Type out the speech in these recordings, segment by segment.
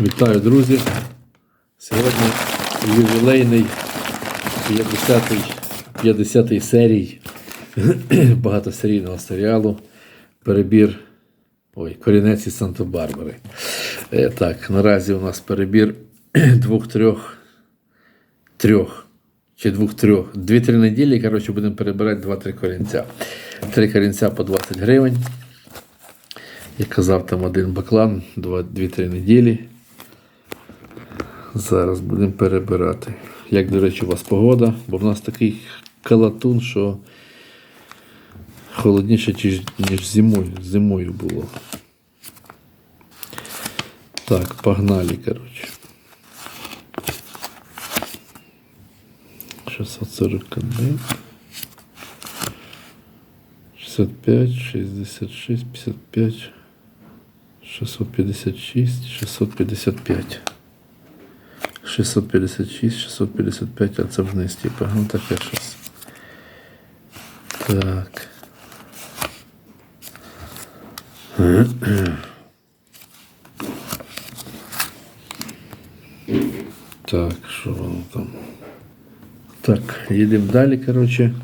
Вітаю, друзі! Сьогодні ювілейний 50-й 50 серій багатосерійного серіалу Перебір. Ой, корінець із Санта-Барбари. Е, так, наразі у нас перебір двох-трьох трьох чи двох-трьох. Дві-три неділі, коротше, будемо перебирати два-три корінця. Три корінця по 20 гривень. Як казав, там один баклан, два- дві-три неділі. Зараз будемо перебирати. Як, до речі, у вас погода, бо в нас такий калатун, що холодніше, ніж, зимою, зимою було. Так, погнали, коротше. 641. 65, 66, 55, 656, 655. 656, 655, а це вниз, типа. Ну таке щось. Так. Так, що воно там? Так, їдемо далі, коротше.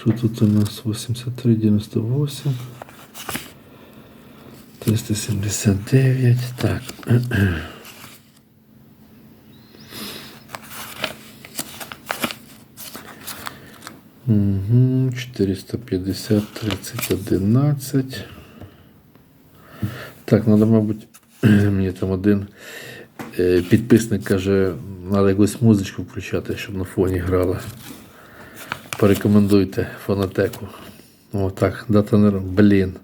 Що тут у нас 83, 98. 379. Так. Угу, 450, 30, 11. Так, надо, мабуть, мені там один е, підписник каже, треба якусь музичку включати, щоб на фоні грала. Порекомендуйте фонотеку. О, так, дата народження. Блін.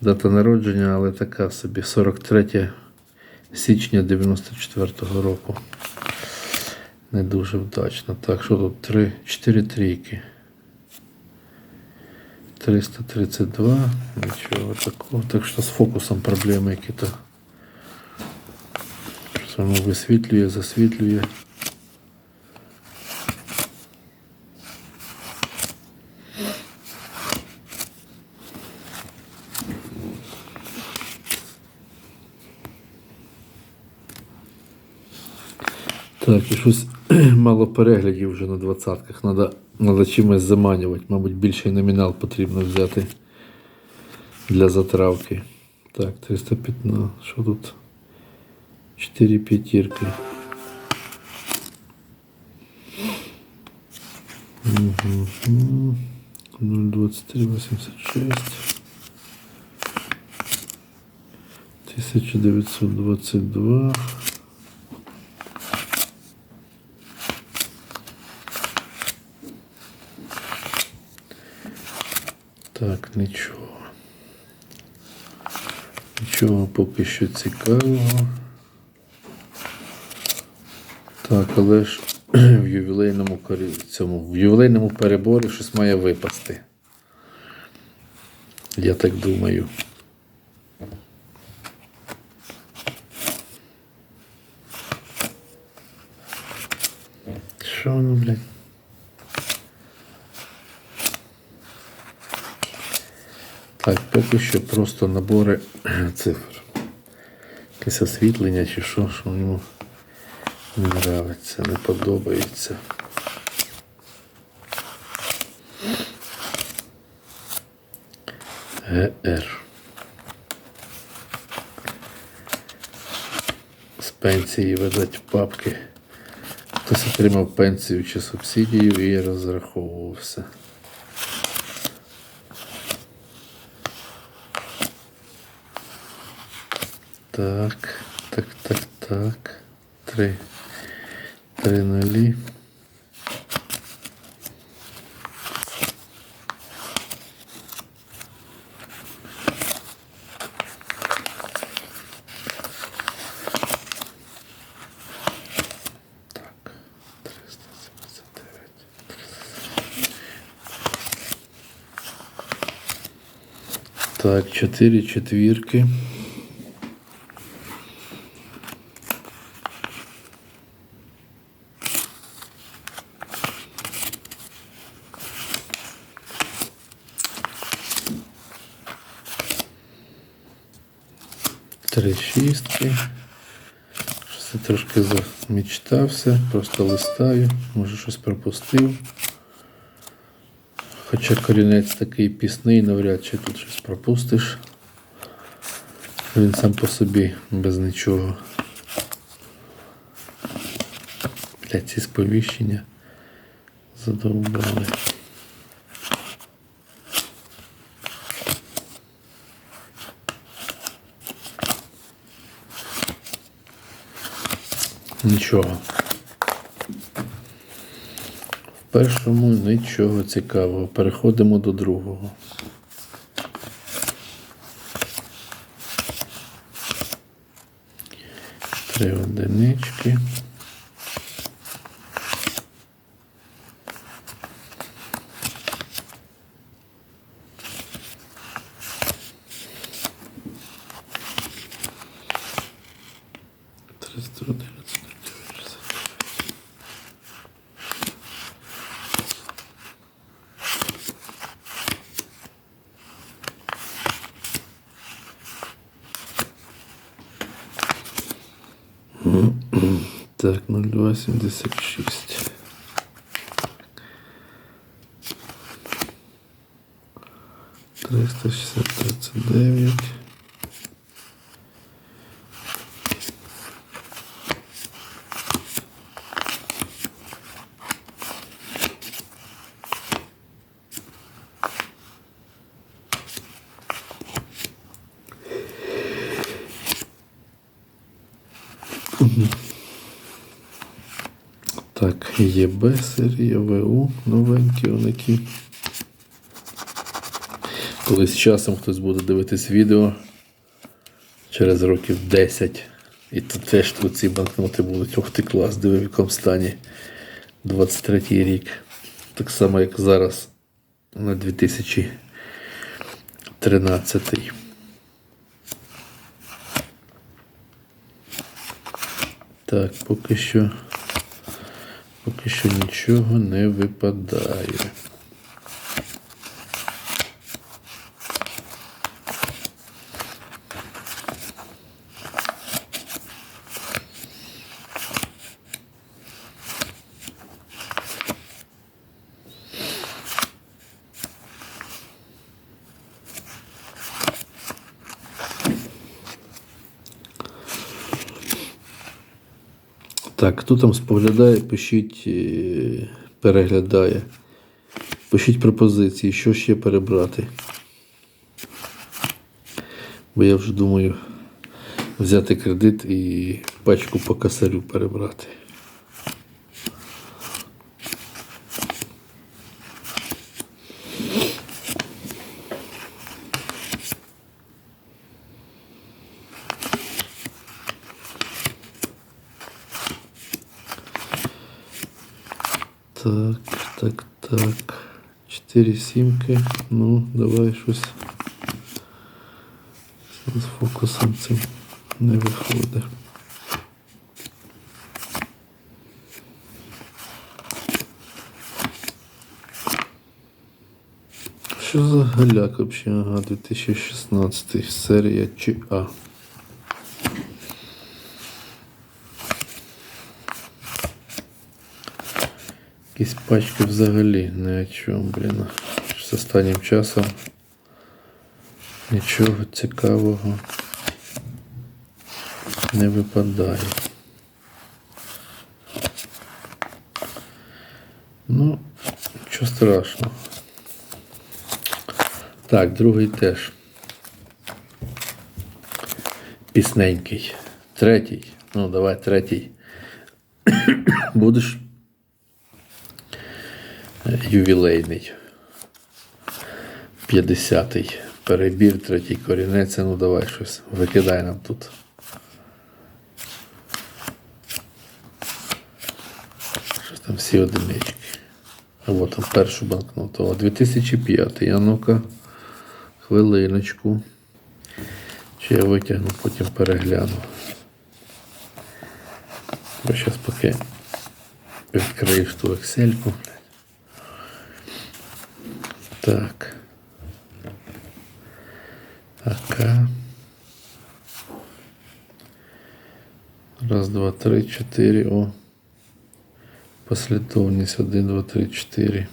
Дата народження, але така собі 43 січня 94-го року. Не дуже вдачно. Так, що тут? 3, 4 трійки. 332. Нічого такого. Так що з фокусом проблеми які-то. Щось воно висвітлює, засвітлює. Так, і щось мало переглядів вже на двадцятках. Надо, надо чимось заманювати. Мабуть, більший номінал потрібно взяти для затравки. Так, 315. Що тут? 4 п'ятірки. Угу. 02386. 1922. Так, нічого. Нічого поки що цікавого. Так, але ж в ювілейному цьому, в ювілейному переборі щось має випасти. Я так думаю. Що воно, блядь? Так, поки що просто набори цифр. Якесь освітлення чи що, що йому не нравиться, не подобається. ГР. З пенсії видать папки. Хтось отримав пенсію чи субсидію і розраховувався. Так, так, так, так. Три. Три нулі. Так, 379. Так, чотири четвірки. Щось я трошки замічтався, просто листаю, може щось пропустив. Хоча корінець такий пісний, навряд чи тут щось пропустиш. Він сам по собі без нічого. Блять, ці сповіщення задовбали. Нічого. В першому нічого цікавого. Переходимо до другого. Три одинички. Триста одинадцять. Так, 0276. Триста шістдесят тридцять дев'ять. Так, ЄБ серія, ВУ, новенькі вони. Коли з часом хтось буде дивитись відео через років 10. І то теж тут ці банкноти будуть. Ох ти клас, диви в якому стані 23 рік. Так само, як зараз на 2013. Так, поки що. Поки що нічого не випадає. Так, хто там споглядає, пишіть, е, переглядає. Пишіть пропозиції, що ще перебрати. Бо я вже думаю взяти кредит і пачку по косарю перебрати. Так, так, так. Чотири сімки. Ну, давай щось. З фокусом цим не виходить. Що за галяк вообще? Ага, 2016 серія чи А. Якісь пачки взагалі не о чому, блін. З останнім часом нічого цікавого не випадає. Ну, нічого страшного. Так, другий теж. Пісненький. Третій. Ну, давай третій. Будеш ювілейний. 50-й. Перебір, третій корінець. Ну давай щось. Викидай нам тут. Щось там всі одинички. А от там першу банкноту. О, 2005. А ну-ка. Хвилиночку. Чи я витягну, потім перегляну. Бо зараз поки відкриєш ту Excel-ку. Так. АК. Раз, два, три, чотири. О. Послідовність. Один, два, три, чотири.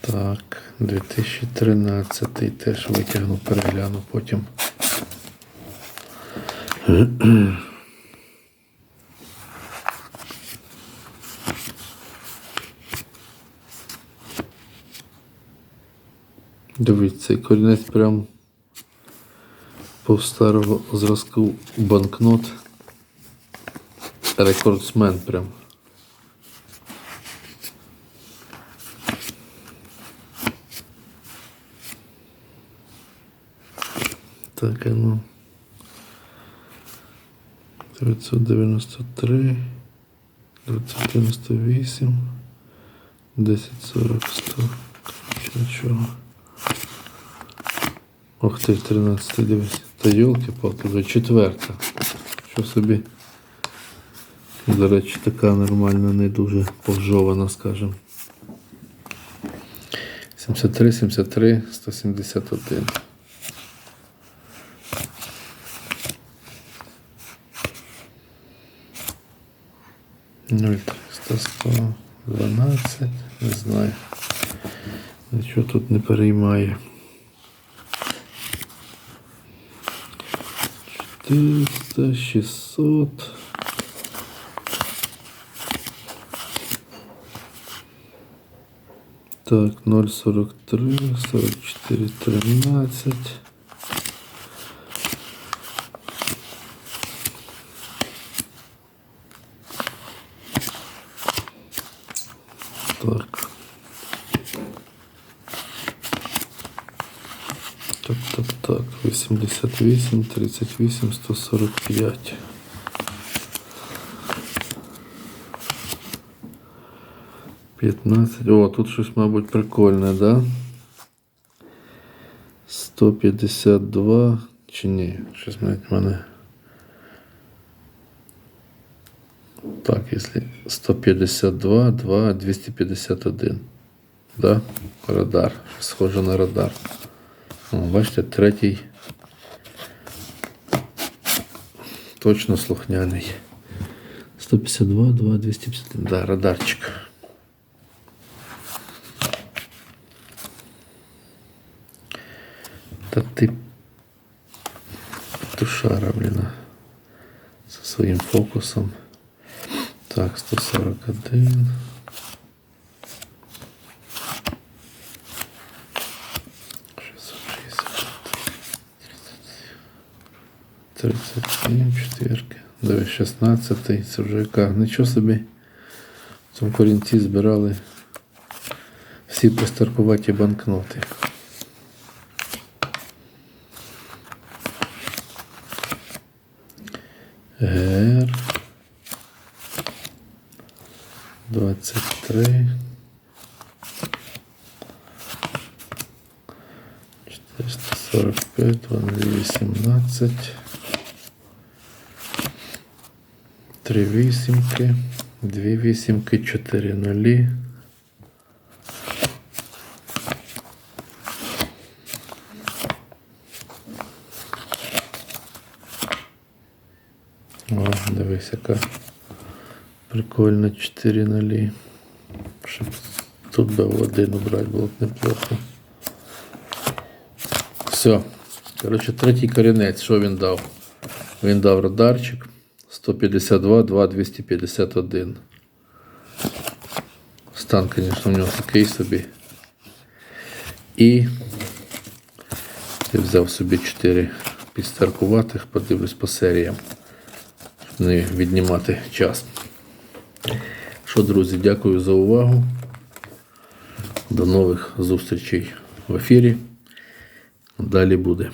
Так, 2013 теж витягну, перегляну потім. Дивіться, корінець прям по старого зразку банкнот. Рекордсмен прям. Так, а ну. 993, 998, 1040, 100. Короче, нічого. Ох ти, 13 дивись. Та йолки-палки, вже четверта. Що собі. До речі, така нормальна, не дуже повжована, скажем. 73, 73, 171. Нуль триста сто дванадцять, не знаю. Нічого тут не переймає. 400, 600. Так, 0,43, 44, 13. Так. Так, так, так. 88, 38, 145. П'ятнадцять. О, тут щось, мабуть, прикольне, да? 152 чи ні? Щось навіть в мене. Так, якщо 152, 2, 251. Да? Радар. Щось Схоже на радар. О, бачите, третій. Точно слухняний. 152, 2, 251. Да, радарчик. Та ти тушара, блін. Зі своїм фокусом. Так, 141. Тридцять сім, четвірки. Диви, 16, це вже яка. Нічого собі. В цьому корінці збирали всі пристаркуваті банкноти. ГР 23 445 218 Три вісімки, дві вісімки, чотири нулі. О, дивись, яка прикольна 4 нулі. Щоб тут би один убрати було б неплохо. Все. Коротше, третій корінець, що він дав? Він дав радарчик 152, 2, 251. Стан, звісно, у нього такий собі. І я взяв собі 4 підстаркуватих, подивлюсь по серіям щоб не віднімати час. Що, друзі, дякую за увагу. До нових зустрічей в ефірі. Далі буде.